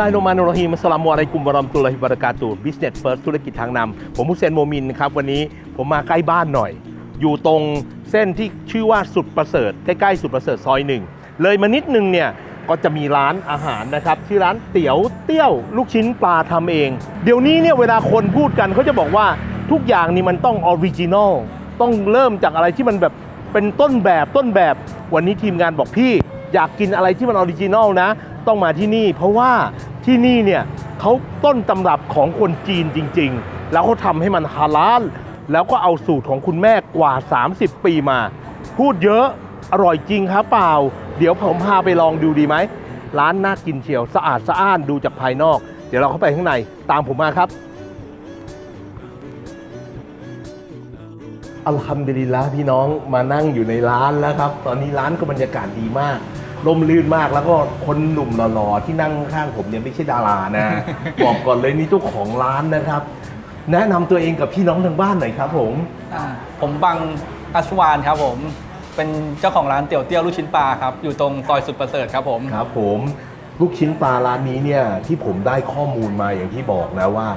ลาฮิรเราะห์มานิรฮีมัสลามุอะลัยกุมวะเราะห์มตุลลอฮิบะเรากาตุฮ์ Business First ธุรกิจทางนำผมฮุเซนโมมินครับ วันนี้ผมมาใกล้บ้านหน่อย อยู่ตรงเส้นที่ชื่อว่าสุดประเสริฐ ใกล้ๆสุดประเสริฐซอยหนึ่ง เลยมานิดนึงเนี่ย ก็จะมีร้านอาหารนะครับชื่ร้านเตี๋ยวเตี้ยวลูกชิ้นปลาทำเอง เดี๋ยวนี้เนี่ยเวลาคนพูดกันเขาจะบอกว่าทุกอย่างนี่มันต้องออริจินอลต้องเริ่มจากอะไรที่มันแบบเป็นต้นแบบต้นแบบวันนี้ทีมงานบอกพี่ อยากกินอะไรที่มันออริจินอลนะ ต้องมาที่นี่ เพราะว่า ที่นี่เนี่ยเขาต้นตำรับของคนจีนจริง ๆ แล้วเขาทำให้มันฮาลาลแล้วก็เอาสูตรของคุณแม่กว่า 30 ปีมา พูดเยอะอร่อยจริงครับเปล่า เดี๋ยวผมพาไปลองดูดีไหม ร้านน่ากินเชียวสะอาดสะอ้านดูจากภายนอก เดี๋ยวเราเข้าไปข้างในตามผมมาครับ อัลฮัมดุลิลละพี่น้องมานั่งอยู่ในร้านแล้วครับ ตอนนี้ร้านก็บรรยากาศดีมาก ร่มรื่นมากแล้วก็คนหนุ่มหล่อๆที่นั่งข้างผมเนี่ยไม่ใช่ดารานะ บอกก่อนเลยนี่เจ้าของร้านนะครับ แนะนำตัวเองกับพี่น้องทางบ้านหน่อยครับผม อ่าผมบังอัชวานครับผม เป็นเจ้าของร้านเตี๋ยวเตี้ยวลูกชิ้นปลาครับ อยู่ตรงซอยสุดประเสริฐครับผม ครับผมลูกชิ้นปลาร้านนี้เนี่ยที่ผมได้ข้อมูลมาอย่างที่บอกนะว่า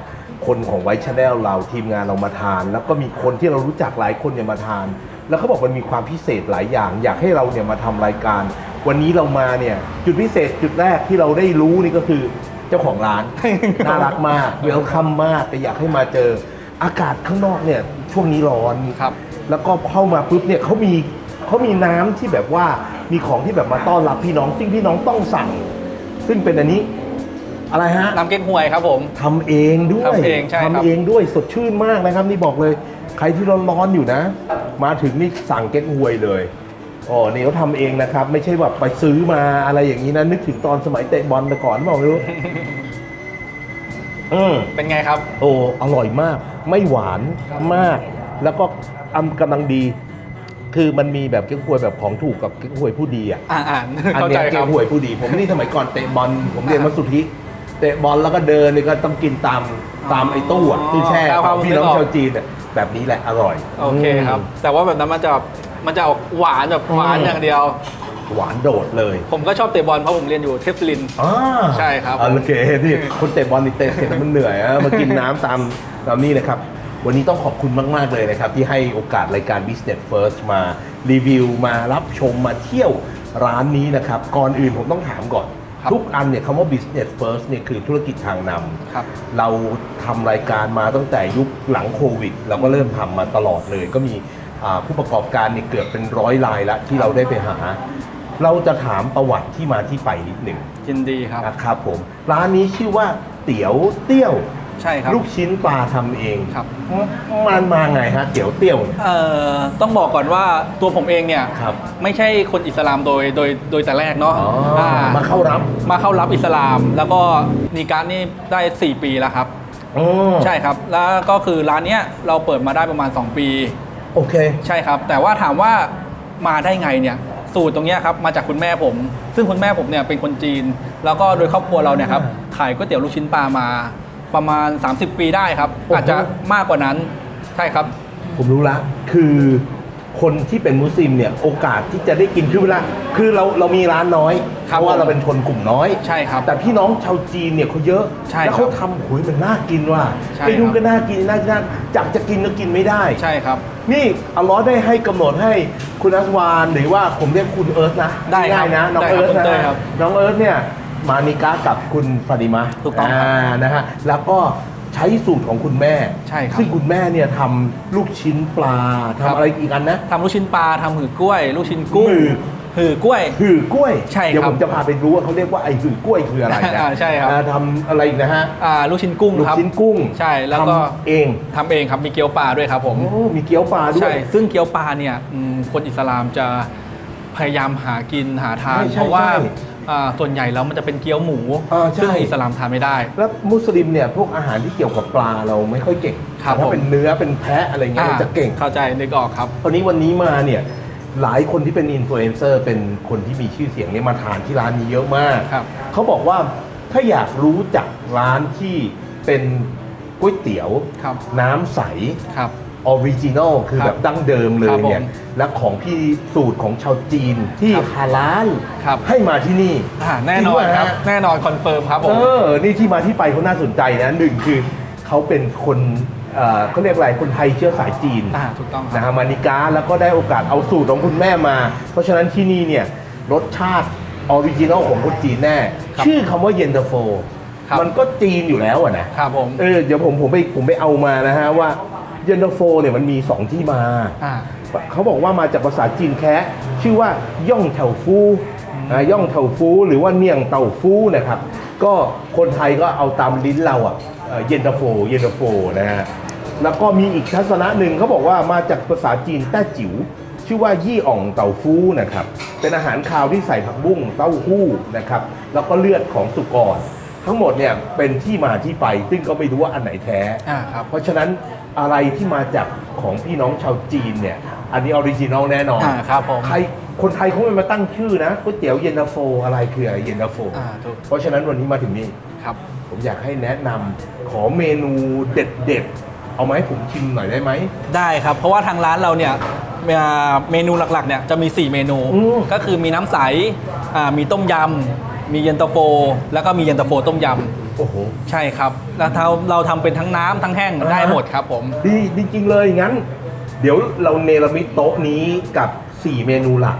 คนของไวท์ชาแนลเราทีมงานเรามาทาน แล้วก็มีคนที่เรารู้จักหลายคนเนี่ยมาทาน แล้วเขาบอกมันมีความพิเศษหลายอย่าง อยากให้เราเนี่ยมาทำรายการ วันนี้เรามาเนี่ยจุดพิเศษจุดแรกที่เราได้รู้นี่ก็คือเจ้าของร้าน น่ารักมากเวลคัมมากแต่อยากให้มาเจออากาศข้างนอกเนี่ยช่วงนี้ร้อนครับ แล้วก็เข้ามาปุ๊บเนี่ยเขามีเขามีน้ำที่แบบว่ามีของที่แบบมาต้อนรับพี่น้องซึ่งพี่น้องต้องสั่ง ซึ่งเป็นอันนี้อะไรฮะน้ำเก๊กฮวยครับผมทำเองด้วยทำเองใช่ครับทำเองด้วยสดชื่นมากนะครับ นี่บอกเลย ใครที่ร้อนๆอยู่นะ มาถึงนี่สั่งเก๊กฮวยเลย อ๋อนี่เขาทำเองนะครับ ไม่ใช่แบบไปซื้อมาอะไรอย่างนี้นะนึกถึงตอนสมัยเตะบอลแต่ก่อนบอกไม่รู้ อืมเป็นไงครับ โอ้อร่อยมาก ไม่หวานมาก แล้วก็อำกำลังดี คือมันมีแบบเก๊กฮวยแบบของถูกกับเก๊กฮวยผู้ดีอะอ่านอ่านอันเข้าเนี้ใจยคเก๊รักบฮวยผู้ดี ผมนี่สมัยก่อนเตะบอลผมเรียนอ่ามัสุทธิเตะบอลแล้วก็เดินนี่ก็ต้องกินตามตามไอ้ตู้อะอ๋อตู้แช่ครับของพี่น้องนึกออกชาวจีนอะแบบนี้แหละอร่อย โอเคครับ แต่ว่าแบบนั้นมันจะแบบ มันจะออกหวานแบบหวานอืมอย่างเดียว หวานโดดเลยผมก็ชอบเตะบอลเพราะผมเรียนอยู่เทพศิรินทร์อ่าใช่ครับ อ่าโอเคนี่คนเตะบอลนี่เตะเสร็จแล้วมันเหนื่อยอะมากินน้ำตามตามนี่นะครับ วันนี้ต้องขอบคุณมาก ๆ เลยนะครับ ที่ให้โอกาสรายการ Business First มารีวิวมารับชมมาเที่ยวร้านนี้นะครับ ก่อนอื่นผมต้องถามก่อน ครับ ทุกอันเนี่ยคำว่า Business First เนี่ยคือธุรกิจทางนำ ครับ เราทำรายการมาตั้งแต่ยุคหลังโควิด เราก็เริ่มทำมาตลอดเลย ก็มีอ่า ผู้ประกอบการเนี่ยเกือบเป็นร้อยรายละที่เราได้ไปหา เราจะถามประวัติที่มาที่ไปนิดหนึ่งยินดีครับ นะครับผมร้านนี้ชื่อว่าเตี๋ยวเตี้ยว ใช่ครับ ลูกชิ้นปลาทำเองครับ มมันมาไงฮะเตี๋ยวเตี้ยวเอ่อต้องบอกก่อนว่าตัวผมเองเนี่ยครับไม่ใช่คนอิสลามโดยโดยโดยแต่แรกเนาะอ๋ออามาเข้ารับ มาเข้ารับอิสลาม แล้วก็นีการนี่ได้ 4 ปีแล้วครับ อ๋อ ใช่ครับ แล้วก็คือร้านเนี้ยเราเปิดมาได้ประมาณ 2 ปี โอเค ใช่ครับ แต่ว่าถามว่ามาได้ไงเนี่ย สูตรตรงเนี้ยครับมาจากคุณแม่ผม ซึ่งคุณแม่ผมเนี่ยเป็นคนจีน แล้วก็โดยครอบครัวเราเนี่ยครับอ่าขายก๋วยเตี๋ยวลูกชิ้นปลามาประมาณ 30 ปีได้ครับ โอ้โห อาจจะมากกว่านั้นใช่ครับผมรู้ละคือคนที่เป็นมุสลิมเนี่ยโอกาสที่จะได้กินคือเวลาคือเราเรามีร้านน้อยคเพรับราะว่าผมเราเป็นคนกลุ่มน้อย ใช่ครับ แต่พี่น้องชาวจีนเนี่ยเขาเยอะ ใช่แล้วครัเขาบทำหุยมันน่ากินว่ะใช่ไปดูครับ ก็น่ากินน่ากินน่าจากจะกินก็กินไม่ได้ ใช่ครับ นี่อัลลอฮ์ได้ให้กำหนดให้คุณอัสวานหรือว่าผมเรียกคุณเอิร์ธนะได้ครับง่ายๆนะน้องได้ครับเอิร์ธคุณนะเต้ยครับน้องเอิร์ธเนี่ยมานิกากับคุณฟาติมาถูกต้องครับานะฮะแล้วก็ใช้สูตรของคุณแม่ใช่ครับ ซึ่งคุณแม่เนี่ยทำลูกชิ้นปลาครับทำอะไรอีกอันนะ ทำลูกชิ้นปลาทำหือกล้วย ลูกชิ้นกุ้งหือ หือกล้วย หือกล้วยใช่ครับเดี๋ยวผมจะพาไปรู้ว่าเขาเรียกว่าไอ้หือกล้วยคืออะไรนะอ่าใช่ครับอ่าทำอะไรอีกนะฮะอ่าลูกชิ้นกุ้งลูกครับชิ้นกุ้งใช่แล้วก็ทำเองทำเองครับมีเกี๊ยวปลาด้วยครับผมโอ้มีเกี๊ยวปลาด้วใช่ยซึ่งเกี๊ยวปลาเนี่ยอืมคนอิสลามจะพยายามหากินหาทานใช่ใช่เพราะว่าใช่อ่าส่วนใหญ่แล้วมันจะเป็นเกี๊ยวหมูอ่าใช่ซึ่งอิสลามทานไม่ได้ แล้วมุสลิมเนี่ยพวกอาหารที่เกี่ยวกับปลาเราไม่ค่อยเก่งครับแต่ถ้าผมเป็นเนื้อเป็นแพะอะไรเงี้ยมันจะเก่งเข้าใจนึกออกครับตอนนี้วันนี้มาเนี่ย หลายคนที่เป็นอินฟลูเอนเซอร์เป็นคนที่มีชื่อเสียงเนี่ยมาทานที่ร้านนี้เยอะมาก ครับ เขาบอกว่าถ้าอยากรู้จักร้านที่เป็นก๋วยเตี๋ยว ครับ น้ำใส ครับ ออริจินอลคือครับแบบดั้งเดิมเลยเนี่ยครับผมและของพี่สูตรของชาวจีนที่ครับฮาลาลครับ ให้มาที่นี่อ่าแน่จรินงอนป่ะครับ ฮะ แน่นอนคอนเฟิร์มครับผเอมอนี่ที่มาที่ไปเขาน่าสนใจนะหนึ่งคือเขาเป็นคน เอ่อเขาเรียกอะไรคนไทยเชื้อสายจีนอ่าถูกต้องคนะรับ ฮะมานิกาแล้วก็ได้โอกาสเอาสูตรของคุณแม่มา เพราะฉะนั้นที่นี่เนี่ยรสชาติออริจินอลของคนจีนแน่ ครับชื่อคำว่าเย็นตาโฟ ครับ มันก็จีนอยู่แล้วอะนะ ครับผมเออเดี๋ยวผมผมไปผมไปเอามานะฮะว่าเย็นตาโฟเนี่ยมันมีสองที่มา อ่า เขาบอกว่ามาจากภาษาจีนแคะชื่อว่าย่องเถาฟูอ่าย่องเถาฟูหรือว่าเนียงเต่าฟูนะครับ ก็คนไทยก็เอาตามลิ้นเราอะเอ่อเย็นตาโฟเย็นตาโฟนะฮะ แล้วก็มีอีกทัศนะหนึ่งเขาบอกว่ามาจากภาษาจีนแต้จิ๋วชื่อว่ายี่อ่องเต่าฟูนะครับ เป็นอาหารคาวที่ใส่ผักบุ้งเต้าหู้นะครับ แล้วก็เลือดของสุกร ทั้งหมดเนี่ยเป็นที่มาที่ไป ซึ่งก็ไม่รู้ว่าอันไหนแท้ อ่าครับ เพราะฉะนั้นอะไรที่มาจากของพี่น้องชาวจีนเนี่ย อันนี้ออริจินอลแน่นอนอ่าครับผม ใครคนไทยเขาไม่มาตั้งชื่อนะก๋วยเตี๋ยวเย็นตาโฟอะไรคืออะไรเย็นตาโฟ อ่าถูกเพราะฉะนั้นวันนี้มาถึงนี่ ครับ ผมอยากให้แนะนำขอเมนูเด็ดๆ เอามาให้ผมชิมหน่อยได้ไหม ได้ครับ เพราะว่าทางร้านเราเนี่ยเอ่อเมนูหลักๆเนี่ยจะมี 4 เมนูอืม ก็คือมีน้ำใสอ่ามีต้มยำมีเย็นตาโฟ แล้วก็มีเย็นตาโฟต้มยโอ้โหำใช่ครับแล้วเราเราทำเป็นทั้งน้ำทั้งแห้งอ่าได้หมดครับผม ดีจริงๆเลยงั้น เดี๋ยวเราเนรมิตโต๊ะนี้กับ 4 เมนูหลัก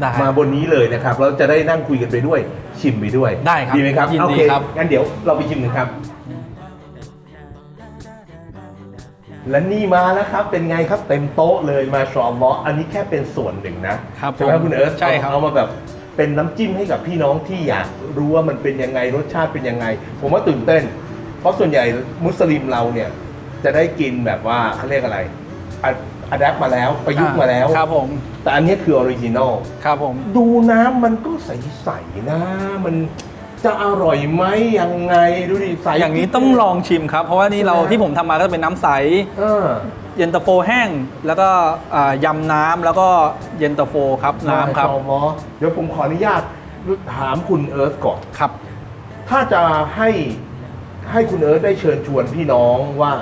ได้ มาบนนี้เลยนะครับเราจะได้นั่งคุยกันไปด้วยชิมไปด้วยได้ครับดีไหมครับยินดีโอเคครับ งั้นเดี๋ยวเราไปชิมกันครับ และนี่มาแล้วครับ เป็นไงครับเต็มโต๊ะเลยมาชอลลอฮ์อันนี้แค่เป็นส่วนหนึ่งนะครับใช่ไหมผมคุณเอิร์ธใช่ครับ เอามาแบบเป็นน้ำจิ้มให้กับพี่น้องที่อยากรู้ว่ามันเป็นยังไงรสชาติเป็นยังไง ผมว่าตื่นเต้น เพราะส่วนใหญ่มุสลิมเราเนี่ยจะได้กินแบบว่าเขาเรียกอะไรอะแดปมาแล้วประยุกต์มาแล้ว ครับผมแต่อันนี้คือออริจินอลครับผม ดูน้ำมันก็ใสๆนะมัน จะอร่อยไหมยังไงดูดิใสอย่างนี้ต้องลองชิมครับ เพราะว่านี่เราใช่ไหมที่ผมทำมาก็จะเป็นน้ำใส เออ เย็นตาโฟแห้ง แล้วก็อ่ายำน้ำแล้วก็เย็นตาโฟครับน้ำครับ ได้หมอเดี๋ยวผมขออนุญาตถามคุณเอิร์ธก่อน ครับ ถ้าจะให้ให้คุณเอิร์ธได้เชิญชวนพี่น้องว่า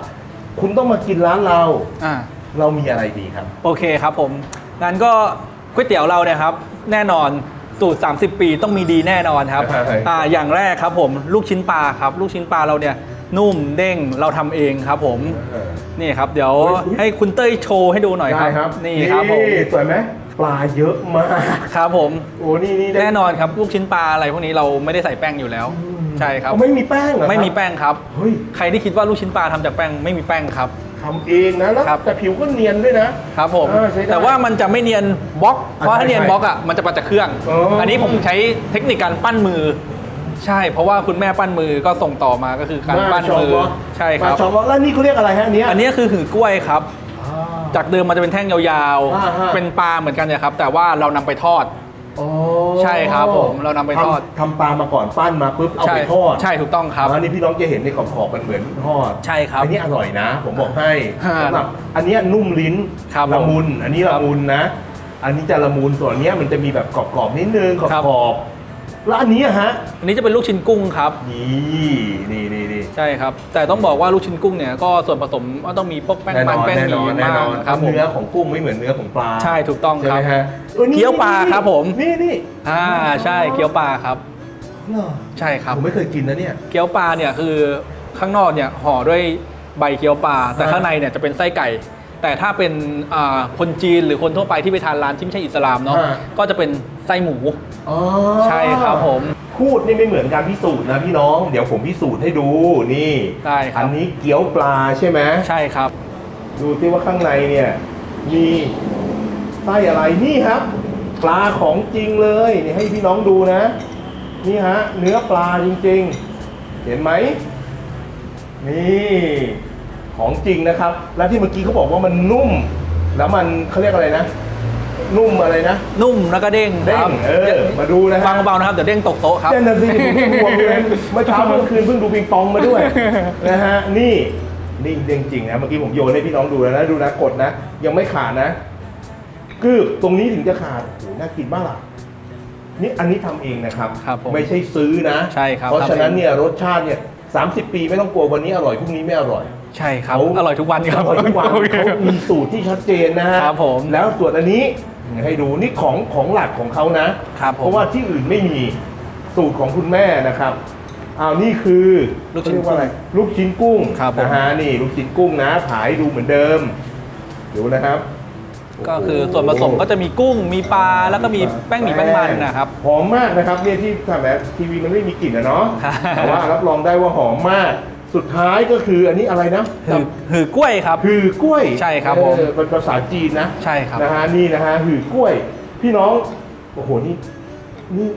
คุณต้องมากินร้านเรา อ่า เรามีอะไรดีครับ โอเคครับผมงั้นก็ก๋วยเตี๋ยวเราเนี่ยครับ แน่นอน สูตร 30 ปีต้องมีดีแน่นอนครับ ใช่ อ่า อย่างแรกครับผมลูกชิ้นปลาครับ ลูกชิ้นปลาเราเนี่ยนุ่มเด้งเราทำเองครับผม เออ นี่ครับ เดี๋ยวเฮ้ยให้คุณเต้ยโชว์ให้ดูหน่อยคได้รับครับนี่ครับผม สวยไหมปลาเยอะมาก ครับผม โอ้นี่นี่ได้แน่นอนครับ ลูกชิ้นปลาอะไรพวกนี้เราไม่ได้ใส่แป้งอยู่แล้ว ใช่ครับเอาไม่มีแป้งเหรอครับไม่มีแป้งครับ เฮ้ย ใครที่คิดว่าลูกชิ้นปลาทำจากแป้งไม่มีแป้งครับ ทำเองนะแล้วครับ แต่ผิวก็เนียนด้วยนะ ครับผม เออใช้ได้แต่ว่ามันจะไม่เนียนบล็อก เพราะถ้าใช่เนียนใช่บล็อกอะมันจะมาจากเครื่อง อ๋ออั อันนี้ผมใช้เทคนิคการปั้นมือ ใช่ เพราะว่าคุณแม่ปั้นมือก็ส่งต่อมาก็คือการปั้นมือชบใช่ครับ มาชอบแล้วนี่เขาเรียกอะไรฮะอันเนี้ยอันนี้คือหือกล้วยครับ อ่า จากเดิมมันจะเป็นแท่งยาวอ่าฮะ ๆ เป็นปลาเหมือนกันเนี่ยครับ แต่ว่าเรานำไปทอด อ๋อใช่ครับผมเรานำไปทอด ทำปลามาก่อนปั้นมาปุ๊บเอาใช่ไปทอดใช่ถูกต้องครับอันนี้พี่น้องจะเห็นในขอบๆมันเหมือนทอดใช่ครับอันนี้อร่อยนะ ผมบอกให้ฮะสำหรับอันเนี้ยนุ่มลิ้นครับผมละมุนอันนี้ครัละบมุนนะ อันนี้จะละมุนส่วนอันเนี้ยมันจะมีแบบกรอบๆนิดนึงขครับอบๆแล้วอันนี้อะฮะ อันนี้จะเป็นลูกชิ้นกุ้งครับ นี่นี่นี่นี่ ใช่ครับ แต่ต้องบอกว่าลูกชิ้นกุ้งเนี่ยก็ส่วนผสมก็ต้องมีพวกแป้งแน่นมัอนนแป้งแน่หนมี่อนแน่บ้างนอนครับผมเนื้อของกุ้งไม่เหมือนเนื้อของปลาใช่ถูกต้องใช่คไหรับมฮะออนี่เกี๊ยวปลาครับผมนี่นี่อ่าใช่เกี๊ยวปลาครับเหรอใช่ครับผมไม่เคยกินนะเนี่ยเกี๊ยวปลาเนี่ยคือข้างนอกเนี่ยห่อด้วยใบเกี๊ยวปลาแต่อ่าข้างในเนี่ยจะเป็นไส้ไก่ แต่ถ้าเป็นอ่าคนจีนหรือคนทั่วไปที่ไปทานร้านที่ไม่ใช่อิสลามเนาะก็จะเป็นไส้หมูอ๋อใช่ครับผม พูดนี่ไม่เหมือนการพิสูจน์นะพี่น้อง เดี๋ยวผมพิสูจน์ให้ดูนี่ได้ครับ อันนี้เกี๊ยวปลาใช่ไหมใช่ครับ ดูที่ว่าข้างในเนี่ย มีไส้อะไรนี่ครับ ปลาของจริงเลยนี่ให้พี่น้องดูนะ นี่ฮะ เนื้อปลาจริง ๆ เห็นไหมนี่ของจริงนะครับ แล้วที่เมื่อกี้เขาบอกว่ามันนุ่ม แล้วมันเขาเรียกอะไรนะ นุ่มอะไรนะ นุ่มแล้วก็เด้งเด้ครังบเออมาดูนะฮะวางเบาๆนะครับเดี๋ยวเด้งตกโต๊ะครับ เจนนาซีผมก็ห่วงเลยเมื่อเช้าเมื่อคืนเพิ่งดูปิงปองมาด้วย นะฮะนี่นี่จริงๆนะเมื่อกี้ผมโยนให้พี่น้องดูแล้วนะดูนะกดนะ ยังไม่ขาดนะกึบตรงนี้ถึงจะขาดโอ้โหน่ากินมากล่ะนี่อันนี้ทำเองนะครับ ครับผมไม่ใช่ซื้อนะใช่ครับเพราะฉะนั้นทำเองเนี่ยรสชาติเนี่ยสาปีไม่ต้องกลัววันนี้อร่อยพรุ่งนี้ไม่อร่อย ใช่ครับ เขา อร่อยทุกวันครับ อร่อยทุกวันโอเคเขามีสูตรที่ชัดเจนนะฮะครับผม แล้วส่วนอันนี้ ให้ดูนี่ของของหลักของเขานะ ครับผม เพราะว่าที่อื่นไม่มีสูตรของคุณแม่นะครับอ้าวนี่คือลูกชิ้นเขาเรียว่าอะไรลูกชิ้นกุ้งครับผม นะฮะนี่ลูกชิ้นกุ้งนะขายดูเหมือนเดิมดูนะครับก็คือส่วนผสมก็จะมีกุ้งมีปลาแล้วก็มีแป้งหมี่แป้งมันนะครับ หอมมากนะครับเนี่ยที่ทำแบบทีวีมันไม่มีกลิ่นอะเนาะครับ แต่ว่ารับรองได้ว่าหอมมาก สุดท้ายก็คืออันนี้อะไรนะหือหือกล้วยครับ หือกล้วยใช่ครับเออผมเป็นภาษาจีนนะใช่ครับ นะฮะนี่นะฮะหือกล้วย พี่น้องโอ้โหนี่นี่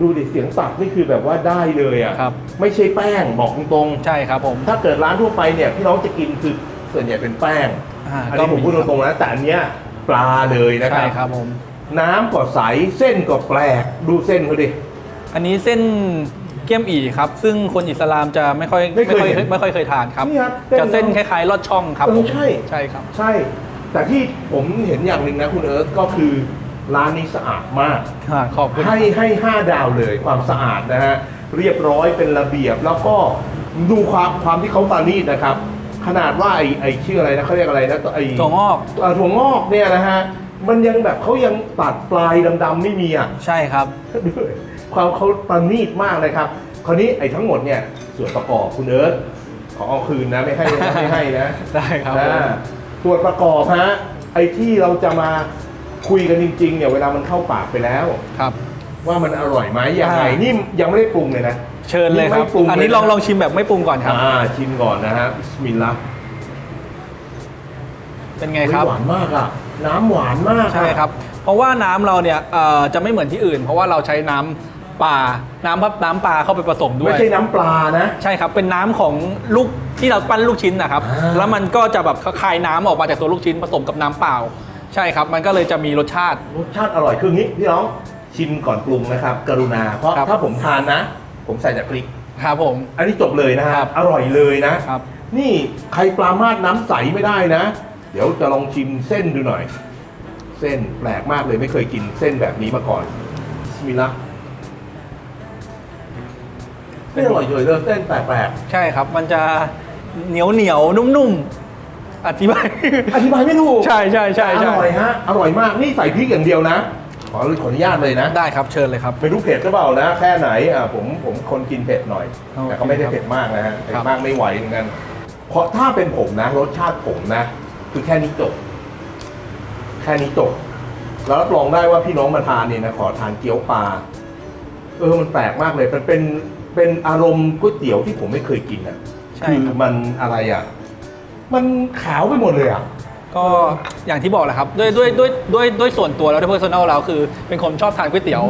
ดูดิเสียงตัดนี่คือแบบว่าได้เลยอะครับ ไม่ใช่แป้งบอกตรงใช่ครับผมๆถ้าเกิดร้านทั่วไปเนี่ยพี่น้องจะกินคือส่วนใหญ่เป็นแป้งอ่าอันนี้ผมพูดตรงๆนะแต่อันเนี้ยปลาเลยนะคใช่รับ ครับผม น้ำก็ใสเส้นก็แปลกดูเส้นเขาดิ อันนี้เส้น เกี๊ยมอีครับ ซึ่งคนอิสลามจะไม่ค่อยไม่เคยไม่ค่อยเห็นไม่ค่อยเคยทานครับ นี่ครับจะเส้นเส้คนล้ายๆลอดช่องครับเออผมใช่ ใช่ครับ ใช่ แต่ที่ผมเห็นอย่างหนึ่งนะคุณเอิร์ธก็คือร้านนี้สะอาดมาก อ่าขอบคุณ ให้ให้ห้าดาวเลยความสะอาดนะฮะ เรียบร้อยเป็นระเบียบแล้วก็ดูความความที่เขาปานีตนะครับ ขนาดว่าไอไอชื่ออะไรนะเขาเรียกอะไรนะไอถั่วงอกเอ่อถั่วงอกเนี่ยนะฮะ มันยังแบบเขายังตัดปลายดำๆไม่มีอะ ใช่ครับด้วย ความเขาประณีตมากเลยครับคราวนี้ไอ้ทั้งหมดเนี่ยส่วนประกอบคุณเอิร์ธขอเอาคืนนะไม่ให้นะไม่ให้นะได้ครับผมอ่าส่วนประกอบฮะไอ้ที่เราจะมาคุยกันจริงๆเนี่ยเวลามันเข้าปากไปแล้ว ครับ ว่ามันอร่อยไหมยังไงอ่านี่ นี่ยังไม่ได้ปรุงเลยนะ เชิญเลยครับนี่ไม่ปรุงอันนี้เลยนะลองลองชิมแบบไม่ปรุงก่อนครับ อ่าชิมก่อนนะฮะบิสมิลลาห์เป็นไงครับหวานมากอะน้ำหวานมากอะ ใช่ครับ เพราะว่าน้ำเราเนี่ยเอ่อจะไม่เหมือนที่อื่น เพราะว่าเราใช้น้ำ ปลาน้ำพับน้ำปลาเข้าไปผสมด้วไม่ยใช่น้ำปลานะ ใช่ครับ เป็นน้ำของลูกที่เราปั้นลูกชิ้นนะครับ อ่า แล้วมันก็จะแบบคายน้ำออกมาจากตัวลูกชิ้นผสมกับน้ำเปล่า ใช่ครับ มันก็เลยจะมีรสชาติ รสชาติอร่อยคืองี้พี่น้องชิมก่อนปรุงนะครับ กรุณา เพราะครับ ถ้าผมทานนะ ผมใส่แต่พริก ครับผม อันนี้จบเลยนะฮะครับ อร่อยเลยนะ ครับ นี่ใครปลามาดน้ำใสไม่ได้นะ เดี๋ยวจะลองชิมเส้นดูหน่อย เส้นแปลกมากเลยไม่เคยกินเส้นแบบนี้มาก่อนบิสมิลลาห์ ไม่อร่อยเลยเลยเส้นแปลกใช่ครับ มันจะเหนียวเหนียวๆนุ่มๆอธิบาย ๆอธิบายไม่ถูกใช่ใช่ใช่อใช่ร่อยฮะอร่อยมากนี่ใส่พริกอย่างเดียวนะ ขอขออนุญาตเลยนะ ได้ครับเชิญเลยครับ ไม่รู้เผ็ดหรือเปล่านะ แค่ไหนอะผมผมคนกินเผ็ดหน่อย โอเคแต่ก็ไม่ได้เผ็ดมากนะฮะเผ็ครัดบมากไม่ไหวเหมือนกันเพราะถ้าเป็นผมนะ รสชาติผมนะ คือแค่นี้จบแค่นี้จบแล้วรับรองได้ว่าพี่น้องมาทานเนี่ยนะขอทานเกี๊ยวปลาเออมันแปลกมากเลยมันเป็น เป็นอารมณ์ก๋วยเตี๋ยวที่ผมไม่เคยกินอะใช่คือครับมันอะไรอะ มันขาวไปหมดเลยอะ ก็อย่างที่บอกแหละครับด้วยด้วยด้วยด้วยด้วยส่วนตัวแล้วด้วย personal เราคือเป็นคนชอบทานก๋วยเตี๋ยว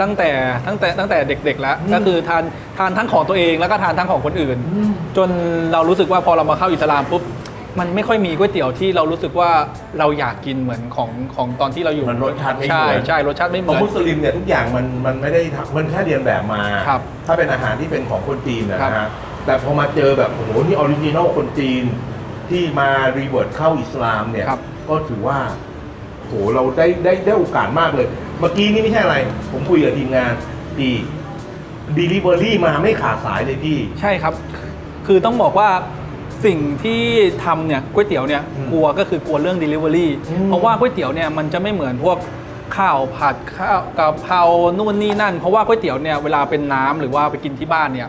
ตั้งแต่ตั้งแต่ตั้งแต่เด็กๆแล้วอืมก็คือทานทานทั้งของตัวเองแล้วก็ทานทั้งของคนอื่นอืมจนเรารู้สึกว่าพอเรามาเข้าอิสลามปุ๊บ มันไม่ค่อยมีก๋วยเตี๋ยวที่เรารู้สึกว่าเราอยากกินเหมือนของของตอนที่เราอยู่มันรสชาติไม่เหใช่มือนใช่รสชาติไม่เหขอมืงอนมุสลิมเนี่ยทุกอย่างมันมันไม่ได้ทำมันแค่เรียนแบบมา ครับถ้าเป็นอาหารที่เป็นของคนจีนนะครัฮะบ แต่พอมาเจอแบบโอ้โหนี่ออริจินอลคนจีนที่มารีเวิร์ดเข้าอิสลามเนี่ย ครับ ก็ถือว่าโหเราได้ได้ได้โอกาสมากเลย เมื่อกี้นี่ไม่ใช่อะไร ผมคุยกับทีมงานพี่ดีลิเวอรี่มาไม่ขาดสายเลยพี่ ใช่ครับ คือต้องบอกว่า สิ่งที่ทำเนี่ยก๋วยเตี๋ยวเนี่ยอืมกลัวก็คือกลัวเรื่อง Delivery อืมเพราะว่าก๋วยเตี๋ยวเนี่ยมันจะไม่เหมือนพวกข้าวผัดข้าวกะเพรานู่นนี่นั่น เพราะว่าก๋วยเตี๋ยวเนี่ยเวลาเป็นน้ำหรือว่าไปกินที่บ้านเนี่ย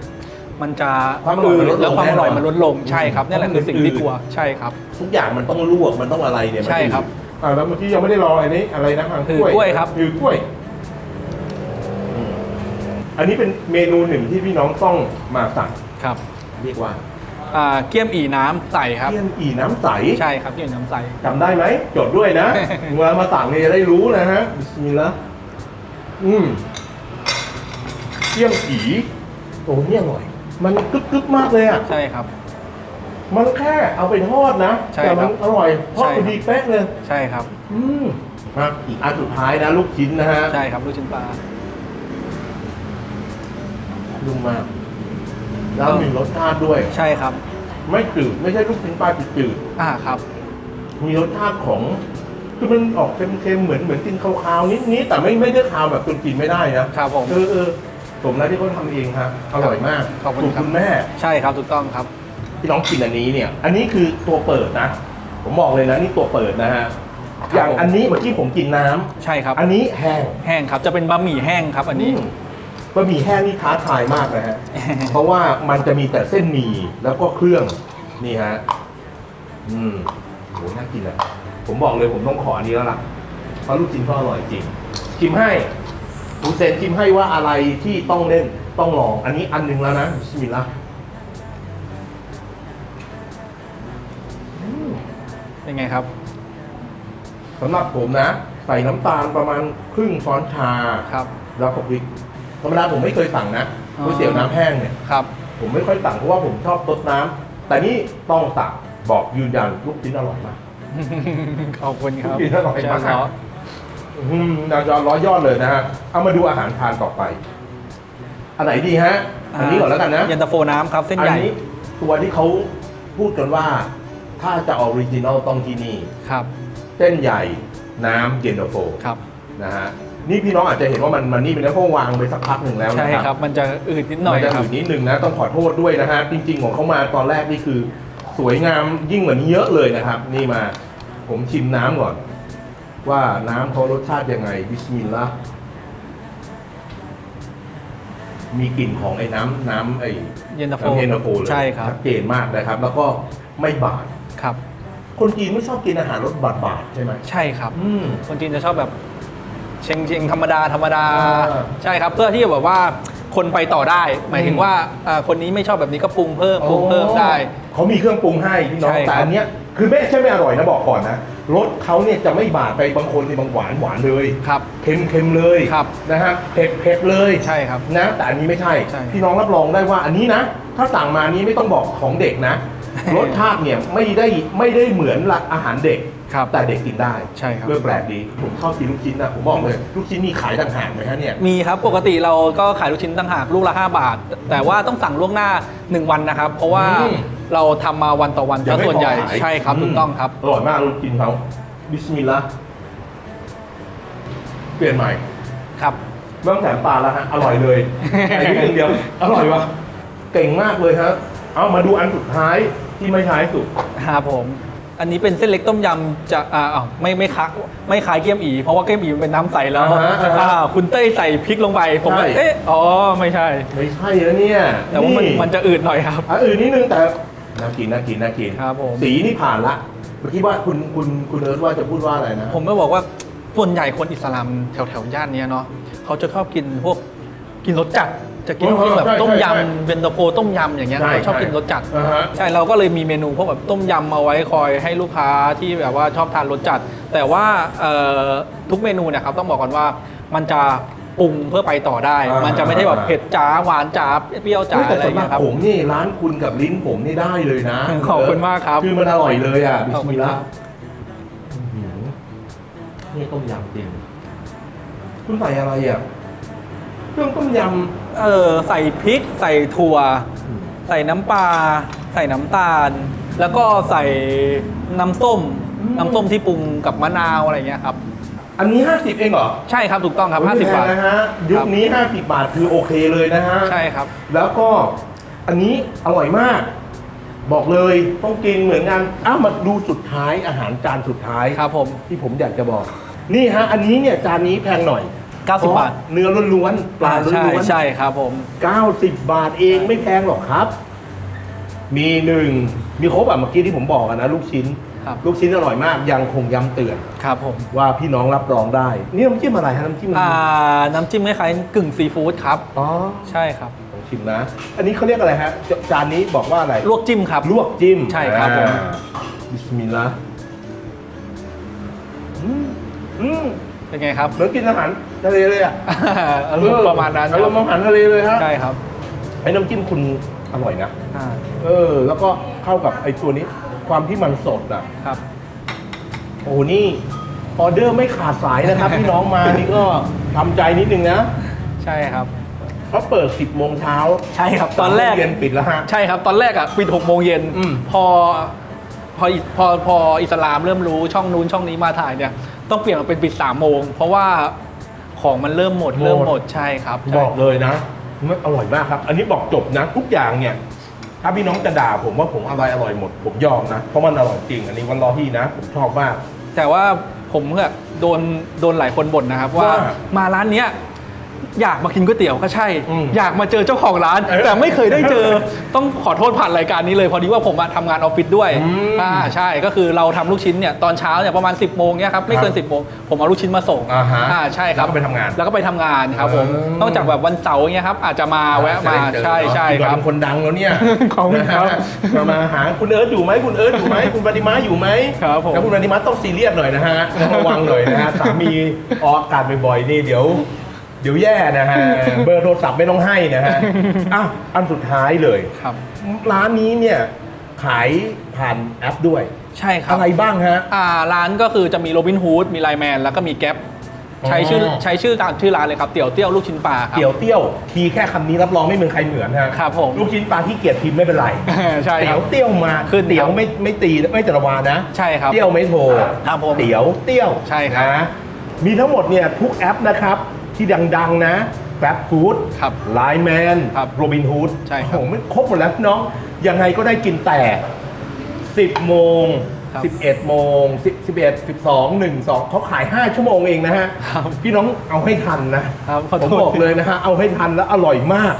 มันจะความอร่อยมันลดลงแล้วความอร่อยแน่นอน มันลดลงใช่ครับนี่แหละคือสิ่งที่กลัวใช่ครับ ทุกอย่างมันต้องลวกมันต้องอะไรเนี่ยมันใช่ครับ อ่าแล้วเมื่อกี้ยังไม่ได้รออันนี้อะไรนะทางคือกล้วยครับคือกล้วยอืมอันนี้เป็นเมนูหนึ่งที่พี่น้องต้องมาสั่งครับ เรียกว่า อ่าเกี๊ยมอีน้ำใสครับ เทียนอีน้ำใสใช่ครับเกี๊ยมอีน้ำใส จำได้ไหมจดด้วยนะ เวลามาสั่งเนี่ยจะได้รู้นะฮะบิสมิลลาห์อืมเทียมอีโอ้เนี่ยอร่อย มันกึบกึบๆมากเลยอะ ใช่ครับ มันแค่เอาไปทอดนะ ใช่แต่ครัมับนอร่อยทอดใช่พอดีเป๊ะเลย ใช่ครับ อืมมาอีกอันสุดท้ายนะ ลูกชิ้นนะฮะใช่ครับลูกชิ้นปลา นุ่มมาก แล้วมีรสชาติด้วย ใช่ครับ ไม่จืดไม่ใช่ลูกชิ้นปลาจืดอ่าครับ ๆมีรสชาติของคือมันออกเค็มๆเหมือนเหมือนกินคาวๆนิดๆแต่ไม่ไม่ได้คาวแบบจนกินไม่ได้นะครับผม เออเออสมแล้วที่เขาทำเองครับอร่อยมากขอบคุณสูตรครับ คุณแม่ ใช่ครับถูกต้องครับพี่น้องกินอันนี้เนี่ย อันนี้คือตัวเปิดนะ ผมบอกเลยนะนี่ตัวเปิดนะฮะอย่างอันนี้เมื่อกี้ผมกินน้ำ ใช่ครับ อันนี้แห้งแห้งครับจะเป็นบะหมี่แห้งครับอันนี้ม บะหมี่แห้งนี่ท้าทายมากนะฮะ เพราะว่ามันจะมีแต่เส้นหมี่แล้วก็เครื่องนี่ฮะ อืมโหน่ากินอะ ผมบอกเลยผมต้องขออันนี้แล้วล่ะเพราะลูกชิ้นก็อร่อยจริงชิมให้คุณเซนชิมให้ว่าอะไรที่ต้องเล่นต้องลอง อันนี้อันหนึ่งแล้วนะบิสมิลลาห์อืมเป็นไงครับสำหรับผมนะ ใส่น้ำตาลประมาณครึ่งช้อนชาครับ แล้วก็พริก ธรรมดาผมไม่เคยสั่งนะอ๋อ ก๋วยเตี๋ยวน้ำแห้งเนี่ยครับ ผมไม่ค่อยสั่งเพราะว่าผมชอบรสน้ำแต่นี่ต้องสั่งบอกยืนยันลูกชิ้นอร่อยมาก ขอบคุณครับกินอร่อยมากเชิญเนาะอืมนาวจอร้อยยอดเลยนะฮะเอามาดูอาหารทานต่อไป อันไหนดีฮะ อันนี้ก่อนแล้วกันนะ เย็นตาโฟน้ำครับ เส้นอัใหญ่นี้ตัวที่เขาพูดกันว่า ถ้าจะออริจินอลต้องที่นี่ ครับเส้นใหญ่น้ำเย็นตาโฟครับ นะฮะ นี่พี่น้องอาจจะเห็นว่ามันมันนี่เป็นแล้วเพราะวางไปสักพักหนึ่งแล้วใช่นะคครัรับบมันจะอืดนิดหน่อยมัจะคอรับ ยู่นิดนึงนะต้องขอโทษด้วยนะฮะจริง ๆ ของเขามาตอนแรกนี่คือสวยงามยิ่งกว่านี้เยอะเลยนะครับ นี่มาผมชิมน้ำก่อน ว่าน้ำเขารสชาติยังไงบิสมิลลาห์มีกลิ่นของไอ้น้ำน้ำไอ้เย็นตาโฟน้ำเย็นตาโฟเลยใช่ครับชัดเจนมากนะครับ แล้วก็ไม่บาด ครับ คนจีนไม่ชอบกินอาหารรสบาดบาดๆใช่ไหมใช่ครับ อืม คนจีนจะชอบแบบ เชงเชงธรรมดาธรรมดาอ่าใช่ครับ เพื่อที่จะแบบว่าคนไปต่อได้ หมายถึงว่าอ่าคนนี้ไม่ชอบแบบนี้ก็ปรุงเพิ่มปรุงเพิ่มได้ เขามีเครื่องปรุงให้พี่น้องใช่ครับ แต่อันเนี้ยคือไม่ใช่ไม่อร่อยนะบอกก่อนนะรสเขาเนี่ยจะไม่บาดไปบางคนในบางหวานหวานเลยครับ เค็มเค็มเลยครับ นะฮะเผ็ดเผ็ดเลยใช่ครับ นะ แต่อันนี้ไม่ใช่ ใช่พี่น้องรับรองได้ว่าอันนี้นะ ถ้าสั่งมานี้ไม่ต้องบอกของเด็กนะ รสชาติเนี่ยไม่ได้ไม่ได้เหมือนละอาหารเด็ก ครับแต่เด็กกินได้ใช่ครับ เรื่องแปลกดีผมชอบกินลูกชิ้นนะผมบอกเลยลูกชิ้นมีขายต่างหากไหมฮะเนี่ย มีครับ ปกติเราก็ขายลูกชิ้นต่างหากลูกละ 5 บาท แต่ว่าต้องสั่งล่วงหน้า 1 วันนะครับ เพราะว่าอืม เราทำมาวันต่อวันยัซะงไม่ส่วนใหญ่พอขายใช่ครับถูกต้องครับ อร่อยมากลูกชิ้นเขาบิสมิลลาห์เปลี่ยนใหม่ ครับ เรื่องแถมปลาแล้วฮะ อร่อยเลยอันนี้อย่างเดียว อร่อยวะเก่งมากเลยฮะ เอามาดูอันสุดท้ายที่ไม่ท้ายสุด ครับผม อันนี้เป็นเส้นเล็กต้มยำจะอ่าอ้าวไม่ไม่คักไม่ขายเกี๊ยมอี เพราะว่าเกี๊ยมอีมันเป็นน้ำใสแล้วอ่าฮะอ่าฮะอ่าคุณเต้ยใส่พริกลงไป ผมก็ใช่ เอ๊ะอ๋อไม่ใช่ ไม่ใช่แล้วเนี่ยแต่ว่ามันมันจะอืดหน่อยครับอันอื่นนิดนึงแต่น่ากินน่ากินน่ากินครับผม สีนี่ผ่านละเมื่อกี้ว่าคุณคุณคุณเอิร์ธว่าจะพูดว่าอะไรนะ ผมก็บอกว่าส่วนใหญ่คนอิสลามแถวแถวๆย่านเนี้ยเนาะเขาจะชอบกินพวกกินรสจัด จะกินเออพวกแบบใช่ต้มใช่ยำเป็นตาโฟต้มยำอย่างเงี้ยใช่เขาชอบใช่กินรสจัดอ่าฮะใช่เราก็เลยมีเมนูพวกแบบต้มยำเอาไว้คอยให้ลูกค้าที่แบบว่าชอบทานรสจัด แต่ว่าเอ่อทุกเมนูเนี่ยครับต้องบอกก่อนว่ามันจะปรุงเพื่อไปต่อได้อ่ามัมันจะไม่ได้แบบเผ็ดจ๋าหวานจ๋าเปรี้ยวจ๋าเฮ้ยแต่อะไรอย่างสำหรัเงี้บยครับผมนี่ร้านคุณกับลิ้นผมนี่ได้เลยนะขอบคุณมากครับคือมันอร่อยเลยอะบิขอบสคุมิณลคลารับห์อื้อหือนี่ต้มยำจริงคุณใส่อะไรอะเครื่องต้มย เออใส่พริก ใส่ถั่วำใส่น้ำปลาใส่น้ำตาล แล้วก็ใส่น้ำส้มอืมน้ำส้มที่ปรุงกับมะนาวอะไรเงี้ยครับ อันนี้ 50 เองเหรอใช่ครับถูกต้องครับโอ้ย50ไม่แพบางทนะฮะยุคนี้ 50 บาทคือโอเคเลยนะฮะใช่ครับ แล้วก็อันนี้อร่อยมาก บอกเลยต้องกินเหมือนกันอ้าวมาดูสุดท้ายอาหารจานสุดท้าย ครับผม ที่ผมอยากจะบอก นี่ฮะ อันนี้เนี่ยจานนี้แพงหน่อย 90 บาท เนื้อล้วนๆปลาล้ใช่วนๆใช่ครับผม90 บาทเองไม่แพงหรอกครับ มีหนึ่งมีครบอะเมื่อกี้ที่ผมบอกอะนะลูกชิ้น ครับ ลูกชิ้นอร่อยมากยังคงย้ำเตือน ครับผมว่าพี่น้องรับรองได้ นี่น้ำจิ้มอะไรฮะน้ำจิ้มอะไรอ่าน้ำจิ้มคล้ายๆกึ่งซีฟู้ดครับ อ๋อใช่ครับ ผมชิมนะ อันนี้เขาเรียกอะไรฮะจจานนี้บอกว่าอะไร ลวกจิ้มครับ ลวกจิ้มใช่ครับผม อ่าบิสมิลลาห์อืมอืมเป็นไงครับ เหมือนกินอาหาร ทะเลเลยอะอารมณ์ประมาณนั้นคอารัรบมณ์อาหารทะเลเลยฮะใช่ครับไอ้น้ำจิ้มคุณอร่อยนะอ่าเออ แล้วก็เข้ากับไอ้ตัวนี้ ความที่มันสดอะครับ โอ้โหนี่ออเดอร์ไม่ขาดสายนะครับ พี่น้องมานี่ก็ทำใจนิดนึงนะใช่ครับ เขาเปิด 10โมงเช้าใช่ครับตอนแรก เย็นปิดแล้วฮะ ใช่ครับ ตอนแรกอะปิดหกโมงเย็นอืม พอพออิพอพออิสลามเริ่มรู้ช่องนู้นช่องนี้มาถ่ายเนี่ย ต้องเปลี่ยนมาเป็นปิดสามโมง เพราะว่า ของมันเริ่มหมดเริ่มหมดใช่ครับใช่บอกเลยนะมันอร่อยมากครับ อันนี้บอกจบนะ ทุกอย่างเนี่ย ถ้าพี่น้องจะด่าผมว่าผมอะไรอร่อยหมด ผมยอมนะ เพราะมันอร่อยจริง อันนี้วันรอที่นะ ผมชอบมาก แต่ว่าผมเนี่ยโดนโดนหลายคนบ่นนะครับว่าว่ามาร้านเนี้ย อยากมากินก๋วยเตี๋ยวก็ใช่อืมอยากมาเจอเจ้าของร้านเออแต่ไม่เคยได้เจอต้องขอโทษผ่านรายการนี้เลย พอดีว่าผมอะทำงานออฟฟิศด้วยอืมอ่าใช่ก็คือเราทำลูกชิ้นเนี่ยตอนเช้าเนี่ยประมาณ 10บโมงเนี่ยครับไม่เกินครับ10บโมงผมเอาลูกชิ้นมาส่งอ่าฮะใช่ครับแล้วก็ไปทำงานแล้วก็ไปทำงานครับผมเออนอกจากแบบวันเสาร์เงี้ยครับอาจจะมาแวะมาจะได้เจอใช่ใช่พี่ครับเป็นคนดังแล้วเนี่ยขอบคุณครับนะฮะมาหาคุณเอิร์ธอยู่ไหมคุณเอิร์ธอยู่ไหมคุณปฏิมาอยู่ไหมครับผมแล้วคุณปฏิมาต้องซีเรียสหน่อยนะฮะต้องระวังหน่อยนะฮะสามีออกอากาศบ่อยๆนี่เดี๋ยว เดี๋ยวแย่นะฮะ เบอร์โทรศัพท์ไม่ต้องให้นะฮะอะอันสุดท้ายเลย ครับ ร้านนี้เนี่ยขายผ่านแอปด้วย ใช่ครับอะไรบ้างฮะ อ่าร้านก็คือจะมีโรบินฮูดมีไลแมนแล้วก็มีแก๊ปใช้ชื่ออ๋อใช้ชื่อตามชื่อร้านเลยครับเตี๋ยวเตี้ยวลูกชิ้นปลาครับ เตี๋ยวเตี้ยวทีแค่คำนี้รับรองไม่มีใครเหมือนฮะครับผมลูกชิ้นปลาที่เกียรติพิมพ์ไม่เป็นไรใช่คเตี๋รัยบวเตี้ยวมาขึ้นเตี๋ยวครับไม่ไม่ตีไม่จรวานะ ใช่ครับเตี้ยวไม่โทรครับผมเตี๋ยวเตี้ยวใช่ครับนะมีทั้งหมดเนี่ยทุกแอปนะครับ ที่ดัง ๆ นะแ a ๊บฟู้ดครับไลแมนครับโรบินฮูดใช่ครับโอ้โหไม่ครบหมดแล้วน้อง ยังไงก็ได้กินแต่ 10 โมง ครับ11 โมง 10 11 12 1 2เขาขาย 5 ชั่วโมงเองนะฮะ ครับพี่น้องเอาให้ทันนะครับขอผโทมษบอกเลยนะฮะ เอาให้ทันแล้วอร่อยมาก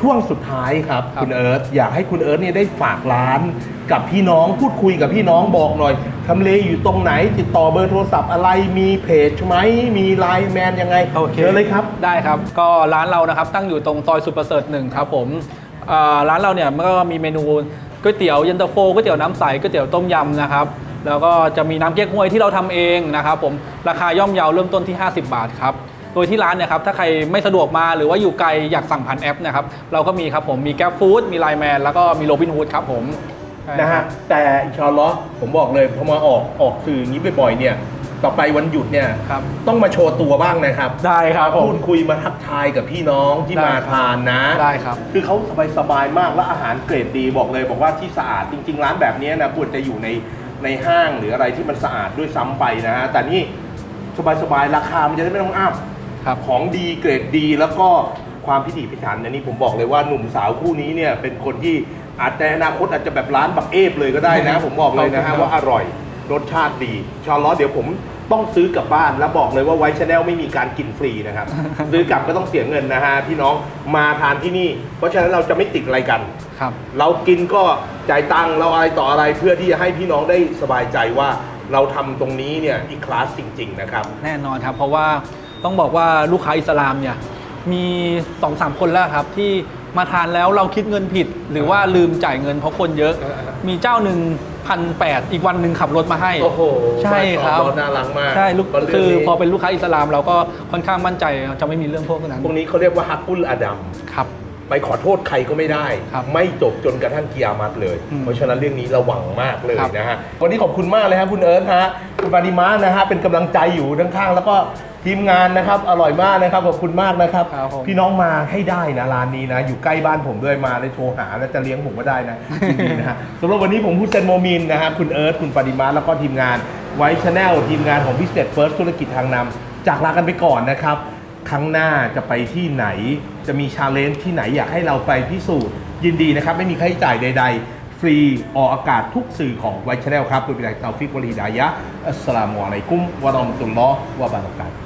ช่วงสุดท้ายครับ ครับ คุณเอิร์ธอยากให้คุณเอิร์ธเนี่ยได้ฝากร้านกับพี่น้องพูดคุยกับพี่น้องบอกหน่อย ทำเลอยู่ตรงไหน ติดต่อเบอร์โทรศัพท์อะไรมีเพจไหมมีไลน์แมนยังไงโอเคเชิญเลยครับ ได้ครับก็ร้านเรานะครับตั้งอยู่ตรงซอยสุดประเสริฐหนึ่งครับผมอ่าร้านเราเนี่ยมันก็มีเมนูก๋วยเตี๋ยวเย็นตาโฟก๋วยเตี๋ยวน้ำใสก๋วยเตี๋ยวต้มยำนะครับแล้วก็จะมีน้ำเก๊กฮวยที่เราทำเองนะครับผมราคาย่อมเยาเริ่มต้นที่ 50 บาทครับโดยที่ร้านเนี่ยครับถ้าใครไม่สะดวกมาหรือว่าอยู่ไกลอยากสั่งผ่านแอปนะครับเราก็มีครับผมมีแก๊ปฟู้ดมีไลแมนแล้วก็มีโรบินฮูดครับผมใช่ นะครัฮะบแต่อินชาอัลลอฮ์ผมบอกเลยพอมาออกออกสื่ออย่างนี้บ่อยๆเนี่ย ต่อไปวันหยุดเนี่ยครับต้องมาโชว์ตัวบ้างนะครับได้ครับผมพูดคุยมาทักทายกับพี่น้องที่ได้มาครับ ทานนะ ได้ครับ คือเขาสบายๆมากและอาหารเกรดดีบอกเลย บอกว่าที่สะอาดจริง ๆ ร้านแบบนี้นะควรจะอยู่ในในห้างหรืออะไรที่มันสะอาดด้วยซ้ำไปนะฮะแต่นี่สบายๆราคามันจะได้ไม่ต้องอ้าครับ ของดีเกรดดีแล้วก็ความพิถีพิถันอันนี้ผมบอกเลยว่าหนุ่มสาวคู่นี้เนี่ยเป็นคนที่ อาจจะอนาคตอาจจะแบบร้านบักเอฟเลยก็ได้นะ ผมบอกเลยนะขอบฮะคุณครับว่าอร่อยรสชาติดี ชาลอตเดี๋ยวผมต้องซื้อกลับบ้านแล้วบอกเลยว่าไวชแนลไม่มีการกินฟรีนะครับ ซื้อกลับก็ต้องเสียเงินนะฮะพี่น้องมาทานที่นี่ เพราะฉะนั้นเราจะไม่ติดอะไรกัน ครับ เรากินก็จ่ายตังค์เราอะไรต่ออะไรเพื่อที่จะให้พี่น้องได้สบายใจว่าเราทำตรงนี้เนี่ยอีคลาสจริง ๆ นะครับ แน่นอนครับ เพราะว่าต้องบอกว่าลูกค้าอิสลามเนี่ยมี2อสามคนแล้วครับที่ มาทานแล้วเราคิดเงินผิด หรือว่าลืมจ่ายเงินเพราะคนเยอะเออเออมีเจ้าหนึ่งพันแปดอีกวันหนึ่งขับรถมาให้ โอ้โหใช่ครับน่ารักมาก ใช่ลูกเพราะเรื่งคือนี้พอเป็นลูกค้าอิสลามเราก็ค่อนข้างมั่นใจจะไม่มีเรื่องพวกนั้นพวกนี้เขาเรียกว่าฮักกุลอาดัมครับไปขอโทษใครก็ไม่ได้ครับไม่จบจนกระทั่งกิยามัตเลยอืมเพราะฉะนั้นเรื่องนี้ระวังมากเลยครับนะฮะวันนี้ขอบคุณมากเลยครับคุณเอิร์ธฮะคุณฟาดิมานะฮะเป็นกำลังใจอยู่ข้างๆแล้วก็ ทีมงานนะครับอร่อยมากนะครับขอบคุณมากนะครับ ครับผม พี่น้องมาให้ได้นะร้านนี้นะ อยู่ใกล้บ้านผมด้วยมาเลยโทรหาแล้วจะเลี้ยงผมก็ได้นะยินดีนะฮะสำหรับวันนี้ผมพูดเซนโมมินนะฮะคุณเอิร์ธคุณฟาดิมาแล้วก็ทีมงานไวท์ชาแนลทีมงานของ Business First ธุรกิจทางนำจากลากันไปก่อนนะครับ ครั้งหน้าจะไปที่ไหน จะมีชาเลนจ์ที่ไหนอยากให้เราไปพิสูจน์ยินดีนะครับ ไม่มีค่าใช้จ่ายใด ๆ ฟรีออกอากาศทุกสื่อของไวชแนลครับโดยบิลาตาฟิกวะลีฮิดายะห์อัสสลามุอะลัยกุมวะเราะมะตุลลอฮ์วะบะเราะกาตุฮ์